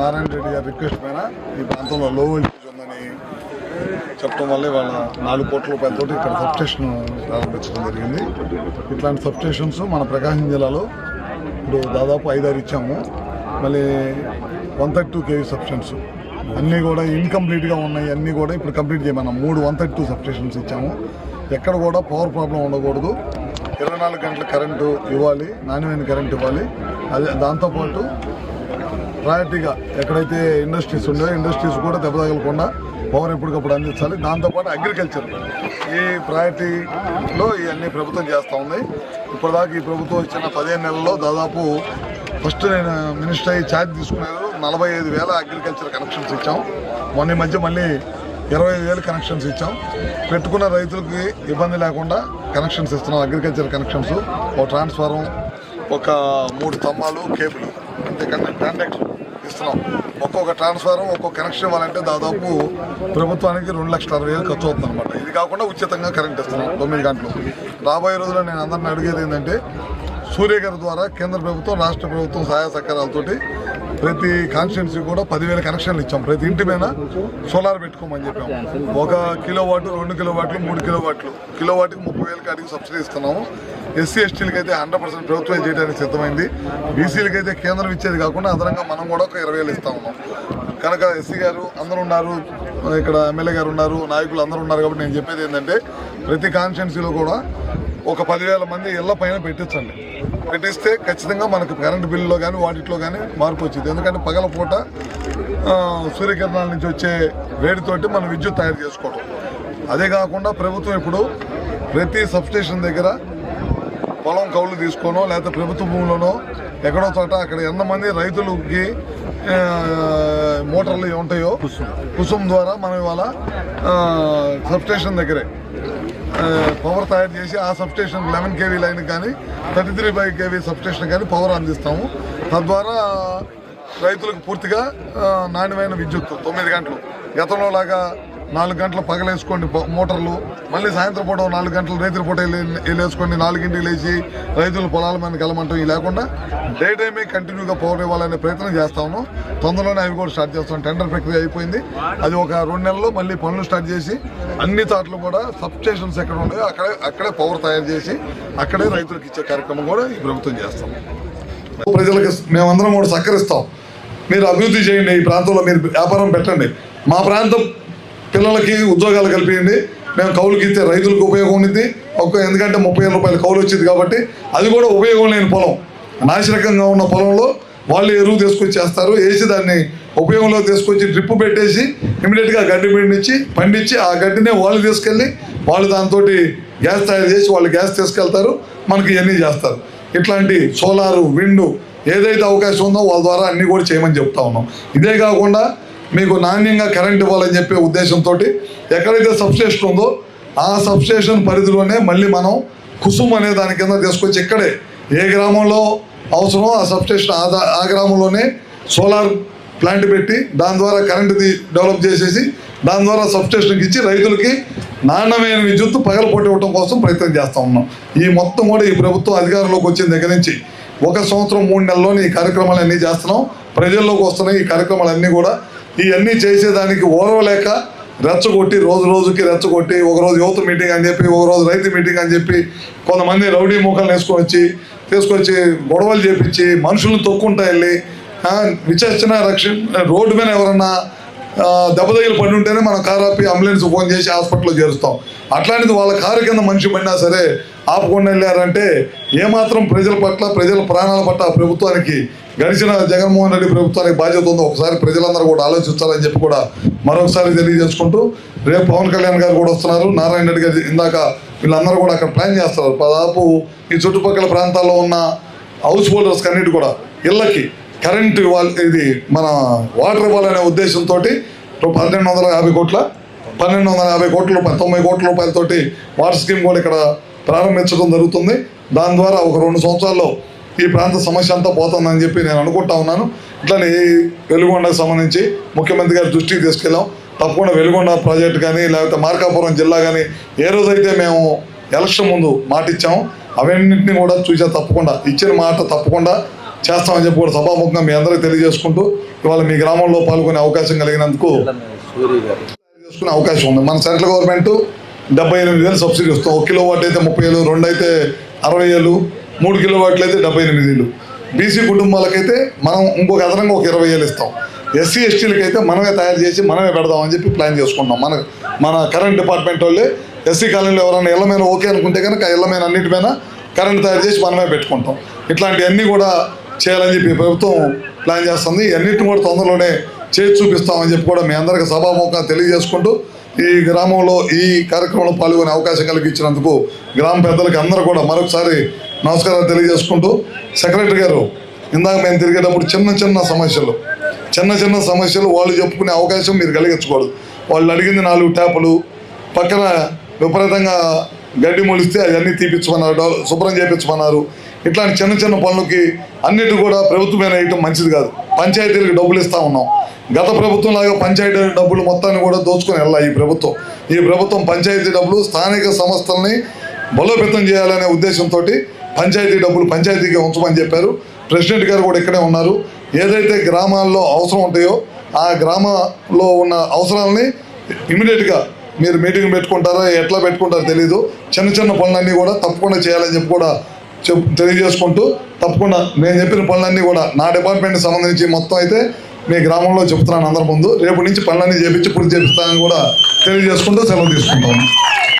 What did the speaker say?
నారాయణ రెడ్డి గారి రిక్వెస్ట్ పైన ఈ ప్రాంతంలో లో వోల్టేజ్ ఉందని చెప్పడం వల్ల వాళ్ళ నాలుగు కోట్ల రూపాయలతో ఇక్కడ సబ్స్టేషన్ ప్రారంభించడం జరిగింది. ఇట్లాంటి సబ్స్టేషన్స్ మన ప్రకాశం జిల్లాలో ఇప్పుడు దాదాపు ఐదారు ఇచ్చాము. మళ్ళీ one thirty two KV substations అన్నీ కూడా ఇన్కంప్లీట్గా ఉన్నాయి. అన్నీ కూడా ఇప్పుడు కంప్లీట్ చేయమన్నాం మూడు వన్ థర్టీ టూ సబ్స్టేషన్స్ ఇచ్చాము. ఎక్కడ కూడా పవర్ ప్రాబ్లం ఉండకూడదు. ఇరవై నాలుగు గంటల కరెంటు ఇవ్వాలి నాణ్యమైన కరెంట్ ఇవ్వాలి. అదే దాంతోపాటు ప్రయారిటీగా ఎక్కడైతే ఇండస్ట్రీస్ ఉన్నాయో ఇండస్ట్రీస్ కూడా దెబ్బ తగలకుండా పవర్ ఎప్పటికప్పుడు అందించాలి. దాంతోపాటు అగ్రికల్చర్. ఈ ప్రయారిటీలో ఇవన్నీ ప్రభుత్వం చేస్తూ ఉంది. ఇప్పటిదాకా ఈ ప్రభుత్వం ఇచ్చిన పదిహేను నెలల్లో దాదాపు ఫస్ట్ నేను మినిస్టర్ అయ్యి ఛార్జ్ తీసుకునేది నలభై ఐదు వేల అగ్రికల్చర్ కనెక్షన్స్ ఇచ్చాం. మొన్న మధ్య మళ్ళీ ఇరవై ఐదు వేలు కనెక్షన్స్ ఇచ్చాం. పెట్టుకున్న రైతులకి ఇబ్బంది లేకుండా కనెక్షన్స్ ఇస్తున్నాం. Agriculture connections. ఒక ట్రాన్స్ఫారం ఒక మూడు స్తంభాలు కేబుల్. అంతేకాకుండా కాంటాక్ట్ ఇస్తున్నాం ఒక్కొక్క ట్రాన్స్ఫారం ఒక్కొక్క కనెక్షన్ ఇవ్వాలంటే దాదాపు ప్రభుత్వానికి రెండు లక్షల అరవై వేలు ఖర్చు అవుతుంది అనమాట ఇది కాకుండా ఉచితంగా కరెంట్ ఇస్తున్నాం తొమ్మిది గంటలు. రాబోయే రోజుల్లో నేను అందరిని అడిగేది ఏంటంటే సూర్య గారి ద్వారా కేంద్ర ప్రభుత్వం రాష్ట్ర ప్రభుత్వం సహాయ సహకారాలతోటి ప్రతి కాన్స్టిట్యున్సీ కూడా పదివేల కనెక్షన్లు ఇచ్చాం. ప్రతి ఇంటి మీద సోలార్ పెట్టుకోమని చెప్పాం. ఒక కిలో వాట్ రెండు కిలో వాట్లు మూడు కిలో వాట్లు కిలో వాటికి ముప్పై వేలకి అడిగి సబ్సిడీ ఇస్తున్నాము. ఎస్సీ ఎస్టీలకి అయితే హండ్రెడ్ పర్సెంట్ ప్రభుత్వం చేయడానికి సిద్ధమైంది. బీసీలకి అయితే కేంద్రం ఇచ్చేది కాకుండా అదనంగా మనం కూడా ఒక ఇరవై వేలు ఇస్తా ఉన్నాం. కనుక ఎస్సీ గారు అందరూ ఉన్నారు ఇక్కడ ఎమ్మెల్యే గారు ఉన్నారు నాయకులు అందరూ ఉన్నారు కాబట్టి నేను చెప్పేది ఏంటంటే ప్రతి కాన్స్టిట్యున్సీలో కూడా ఒక పదివేల మంది ఇళ్ళ పైన పెట్టించండి. పెట్టిస్తే ఖచ్చితంగా మనకు కరెంటు బిల్లులో కానీ వాటిలో కానీ మార్పు వచ్చింది. ఎందుకంటే పగలపూట ఆ, సూర్యకిరణాల నుంచి వచ్చే వేడితోటి మనం విద్యుత్ తయారు చేసుకోవడం అదే కాకుండా ప్రభుత్వం ఇప్పుడు ప్రతి సబ్స్టేషన్ దగ్గర పొలం కౌలు తీసుకోనో లేకపోతే ప్రభుత్వ భూములోనో ఎక్కడో చోట అక్కడ ఎంతమంది రైతులకి మోటార్లు ఉంటాయో కుసుమ్. ద్వారా మనం ఇవాళ సబ్స్టేషన్ దగ్గరే పవర్ తయారు చేసి ఆ సబ్స్టేషన్ లెవెన్ కేవీ లైన్ కానీ thirty three five KV substation కానీ పవర్ అందిస్తాము. తద్వారా రైతులకు పూర్తిగా నాణ్యమైన విద్యుత్ తొమ్మిది గంటలు. గతంలో లాగా నాలుగు గంటలు పగలేసుకోండి మోటార్లు. మళ్ళీ సాయంత్రం పూట నాలుగు గంటలు రైతుల పూట వెళ్ళి- వెళ్ళేసుకొని నాలుగింటికి లేచి రైతులు పొలాల మీద కలమంటాం ఇవి లేకుండా డే టైమే కంటిన్యూగా పవర్ ఇవ్వాలనే ప్రయత్నం చేస్తాము. తొందరలోనే అవి కూడా స్టార్ట్ చేస్తాం. టెండర్ ప్రక్రియ అయిపోయింది. అది ఒక రెండు నెలల్లో మళ్ళీ పనులు స్టార్ట్ చేసి అన్ని తాట్లు కూడా సబ్ స్టేషన్స్ ఎక్కడ ఉన్నాయో అక్కడే అక్కడే పవర్ తయారు చేసి అక్కడే రైతులకు ఇచ్చే కార్యక్రమం కూడా ఈ ప్రభుత్వం చేస్తాం. ప్రజలకు మేమందరం కూడా సహకరిస్తాం. మీరు అభివృద్ధి చేయండి. ఈ ప్రాంతంలో మీరు వ్యాపారం పెట్టండి. మా ప్రాంతం పిల్లలకి ఉద్యోగాలు కల్పించండి. మేము కౌలుకి ఇస్తే రైతులకు ఉపయోగం ఉంది ఒక ఎందుకంటే ముప్పై వేల రూపాయలు కౌలు వచ్చింది కాబట్టి అది కూడా ఉపయోగం లేని పొలం. నాశరకంగా ఉన్న పొలంలో వాళ్ళు ఎరువు తీసుకొచ్చి చేస్తారు. వేసి దాన్ని ఉపయోగంలో తీసుకొచ్చి డ్రిప్ పెట్టేసి ఇమీడియట్గా గడ్డి పండించి పండించి ఆ గడ్డినే వాళ్ళు తీసుకెళ్ళి వాళ్ళు దాంతో గ్యాస్ తయారు చేసి వాళ్ళు గ్యాస్ తీసుకెళ్తారు. మనకి ఇవన్నీ చేస్తారు. ఇట్లాంటి సోలారు విండు ఏదైతే అవకాశం ఉందో వాళ్ళ ద్వారా అన్నీ కూడా చేయమని చెప్తా ఉన్నాం. ఇదే కాకుండా మీకు నాణ్యంగా కరెంట్ ఇవ్వాలని చెప్పే ఉద్దేశంతో ఎక్కడైతే సబ్స్టేషన్ ఉందో ఆ సబ్స్టేషన్ పరిధిలోనే మళ్ళీ మనం కుసుమ్ అనే దాని కింద తీసుకొచ్చి ఇక్కడే ఏ గ్రామంలో అవసరమో ఆ సబ్స్టేషన్ ఆ ఆ గ్రామంలోనే సోలార్ ప్లాంట్ పెట్టి దాని ద్వారా కరెంటుది డెవలప్ చేసేసి దాని ద్వారా సబ్స్టేషన్కి ఇచ్చి రైతులకి నాణ్యమైన విద్యుత్ పగలపొట్టి ఇవ్వడం కోసం ప్రయత్నం చేస్తూ ఉన్నాం. ఈ మొత్తం కూడా ఈ ప్రభుత్వం అధికారంలోకి వచ్చిన దగ్గర నుంచి ఒక సంవత్సరం మూడు నెలల్లోనే ఈ కార్యక్రమాలన్నీ చేస్తున్నాం. ప్రజల్లోకి వస్తున్నాయి. ఈ కార్యక్రమాలన్నీ కూడా ఇవన్నీ చేసేదానికి ఓర్వలేక రెచ్చగొట్టి రోజు రోజుకి రెచ్చగొట్టి ఒకరోజు యువత మీటింగ్ అని చెప్పి ఒకరోజు రైతు మీటింగ్ అని చెప్పి కొంతమంది రౌడీ మూకలు వేసుకొని వచ్చి తీసుకొచ్చి గొడవలు చేపించి మనుషులను తొక్కుంటా వెళ్ళి ఆ, విచక్షణ రక్షణ రోడ్డు మీద ఎవరన్నా దెబ్బతగిలి దెబ్బ పడి ఉంటేనే మనం కారు ఆపి అంబులెన్స్ ఫోన్ చేసి హాస్పిటల్లో చేరుస్తాం. అట్లాంటిది వాళ్ళ కారు కింద మనిషి పడినా సరే ఆపకుండా వెళ్ళారంటే ఏమాత్రం ప్రజల పట్ల ప్రజల ప్రాణాల పట్ల ప్రభుత్వానికి గడిచిన జగన్మోహన్ రెడ్డి ప్రభుత్వానికి బాధ్యత ఉందో ఒకసారి ప్రజలందరూ కూడా ఆలోచించాలని చెప్పి కూడా మరొకసారి తెలియజేసుకుంటూ రేపు పవన్ కళ్యాణ్ గారు కూడా వస్తున్నారు. నారాయణ రెడ్డి గారు ఇందాక వీళ్ళందరూ కూడా అక్కడ ప్లాన్ చేస్తారు. దాదాపు ఈ చుట్టుపక్కల ప్రాంతాల్లో ఉన్న హౌస్ హోల్డర్స్ అన్నిటి కూడా ఇళ్ళకి కరెంట్ ఇవ్వాలి ఇది మన వాటర్ ఇవ్వాలనే ఉద్దేశంతో పన్నెండు వందల యాభై కోట్ల పన్నెండు వందల యాభై కోట్ల తొంభై కోట్ల రూపాయలతోటి వాటర్ స్కీమ్ కూడా ఇక్కడ ప్రారంభించడం జరుగుతుంది. దాని ద్వారా ఒక రెండు సంవత్సరాల్లో ఈ ప్రాంత సమస్య అంతా పోతుందని చెప్పి నేను అనుకుంటా ఉన్నాను. ఇట్లానే వెలుగొండకు సంబంధించి ముఖ్యమంత్రి గారి దృష్టికి తీసుకెళ్ళాం తప్పకుండా వెలుగొండ ప్రాజెక్ట్ కానీ లేకపోతే మార్కాపురం జిల్లా కానీ ఏ రోజైతే మేము ఎలక్షన్ ముందు మాట ఇచ్చాము అవన్నింటినీ కూడా చూసా తప్పకుండా. ఇచ్చిన మాట తప్పకుండా చేస్తామని చెప్పి కూడా సభాముఖంగా మీ అందరికీ తెలియజేసుకుంటూ ఇవాళ మీ గ్రామంలో పాల్గొనే అవకాశం కలిగినందుకు చేసుకునే అవకాశం ఉంది. మన సెంట్రల్ గవర్నమెంట్ డెబ్బై ఎనిమిది వేలు సబ్సిడీ ఇస్తాం ఒక కిలో వాట్ అయితే ముప్పై వేలు రెండు అయితే అరవై వేలు మూడు కిలో వాట్లు అయితే డెబ్బై ఎనిమిది వేలు. బీసీ కుటుంబాలకైతే మనం ఇంకొక అదనంగా ఒక ఇరవై వేలు ఇస్తాం. ఎస్సీ ఎస్టీలకి అయితే మనమే తయారు చేసి మనమే పెడదామని చెప్పి ప్లాన్ చేసుకుంటాం మన మన కరెంట్ డిపార్ట్మెంట్ వాళ్ళే ఎస్సీ కాలనీలో ఎవరైనా ఇళ్ళ మీద ఓకే అనుకుంటే కనుక ఇళ్ళ మీద అన్నిటి మీద కరెంట్ తయారు చేసి మనమే పెట్టుకుంటాం. ఇట్లాంటివన్నీ కూడా చేయాలని చెప్పి ప్రభుత్వం ప్లాన్ చేస్తుంది. అన్నిటిని కూడా తొందరలోనే చేసి చూపిస్తామని చెప్పి కూడా మీ అందరికీ సభాముఖంగా తెలియజేసుకుంటూ ఈ గ్రామంలో ఈ కార్యక్రమంలో పాల్గొనే అవకాశం కలిగించినందుకు గ్రామ పెద్దలకి అందరూ కూడా మరొకసారి నమస్కారాలు తెలియజేసుకుంటూ సెక్రటరీ గారు ఇందాక మేము తిరిగేటప్పుడు చిన్న చిన్న సమస్యలు చిన్న చిన్న సమస్యలు వాళ్ళు చెప్పుకునే అవకాశం మీరు కలిగించకూడదు. వాళ్ళు అడిగింది నాలుగు ట్యాపులు పక్కన విపరీతంగా గడ్డి మొలిస్తే అవన్నీ తీపించమన్నారు శుభ్రం చేయించమన్నారు ఇట్లాంటి చిన్న చిన్న పనులకి అన్నిటి కూడా ప్రభుత్వమైన వేయటం మంచిది కాదు. పంచాయతీలకు డబ్బులు ఇస్తా ఉన్నాం. గత ప్రభుత్వం లాగా పంచాయతీ డబ్బులు మొత్తాన్ని కూడా దోచుకొని వెళ్ళాలి ఈ ప్రభుత్వం. ఈ ప్రభుత్వం పంచాయతీ డబ్బులు స్థానిక సంస్థల్ని బలోపేతం చేయాలనే ఉద్దేశంతో పంచాయతీ డబ్బులు పంచాయతీకి ఉంచమని చెప్పారు. ప్రెసిడెంట్ గారు కూడా ఇక్కడే ఉన్నారు. ఏదైతే గ్రామాల్లో అవసరం ఉంటాయో ఆ గ్రామంలో ఉన్న అవసరాలని ఇమీడియట్గా మీరు మీటింగ్ పెట్టుకుంటారా ఎట్లా పెట్టుకుంటారో తెలీదు. చిన్న చిన్న పనులన్నీ కూడా తప్పకుండా చేయాలని చెప్పి కూడా చెప్ తెలియజేసుకుంటూ తప్పకుండా నేను చెప్పిన పనులన్నీ కూడా నా డిపార్ట్మెంట్కి సంబంధించి మొత్తం అయితే మీ గ్రామంలో చెప్తున్నాను అందరి ముందు. రేపు నుంచి పనులన్నీ చేపించి పూర్తి చేపిస్తానని కూడా తెలియజేసుకుంటూ సెలవు తీసుకుంటాను